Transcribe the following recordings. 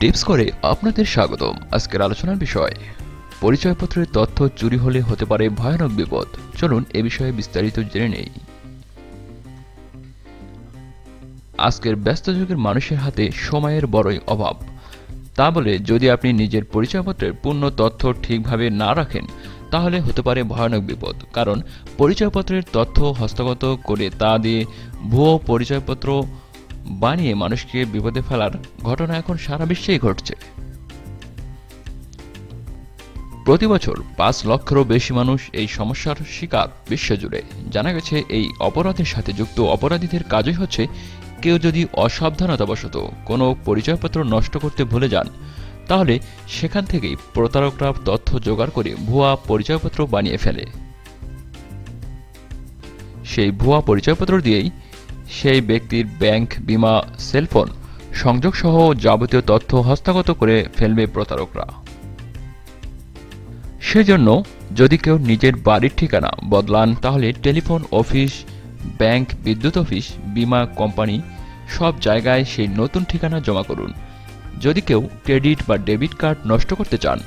Tips করে আপনাদের স্বাগতম। আজকের আলোচনার বিষয়, পরিচয়পত্রের তথ্য চুরি হলে হতে পারে ভয়ানক বিপদ। চলুন এ বিষয়ে বিস্তারিত জেনে নেই। আজকের ব্যস্ত যুগের মানুষের হাতে সময়ের বড়ই অভাব। তা বলে যদি আপনি নিজের পরিচয়পত্রের পূর্ণ তথ্য ঠিকভাবে না রাখেন, তাহলে হতে পারে ভয়ানক বিপদ। কারণ পরিচয়পত্রের তথ্য হস্তগত করে তা দিয়ে ভুয়ো পরিচয়পত্র বানিয়ে মানুষকে বিপদে ফেলার ঘটনা এখন সারা বিশ্বেই ঘটছে। প্রতি বছর পাঁচ লক্ষেরও বেশি মানুষ এই সমস্যার শিকার বিশ্বজুড়ে। জানা গেছে, এই অপরাধের সাথে যুক্ত অপরাধীদের কাজই হচ্ছে কেউ যদি অসাবধানতাবশত কোনো পরিচয়পত্র নষ্ট করতে ভুলে যান, তাহলে সেখান থেকেই প্রতারকরা তথ্য জোগাড় করে ভুয়া পরিচয়পত্র বানিয়ে ফেলে। সেই ভুয়া পরিচয়পত্র দিয়েই সেই ব্যক্তির ব্যাংক, বিমা, সেলফোন সংযোগ সহ যাবতীয় তথ্য হস্তগত করে ফেলবে প্রতারকরা। সেজন্য যদি কেউ নিজের বাড়ির ঠিকানা বদলান, তাহলে টেলিফোন অফিস, ব্যাংক, বিদ্যুৎ অফিস, বিমা কোম্পানি সব জায়গায় সেই নতুন ঠিকানা জমা করুন। যদি কেউ ক্রেডিট বা ডেবিট কার্ড নষ্ট করতে চান,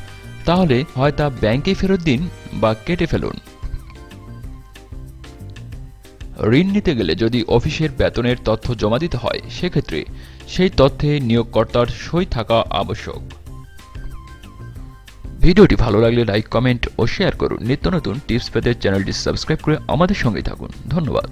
তাহলে হয় তা ব্যাংকেই ফেরত দিন বা কেটে ফেলুন। ঋণ নিতে গেলে যদি অফিসের বেতনের তথ্য জমা দিতে হয়, সেক্ষেত্রে সেই তথ্যে নিয়োগকর্তার সই থাকা আবশ্যক। ভিডিওটি ভালো লাগলে লাইক, কমেন্ট ও শেয়ার করুন। নিত্য নতুন টিপস পেতে চ্যানেলটি সাবস্ক্রাইব করে আমাদের সঙ্গে থাকুন। ধন্যবাদ।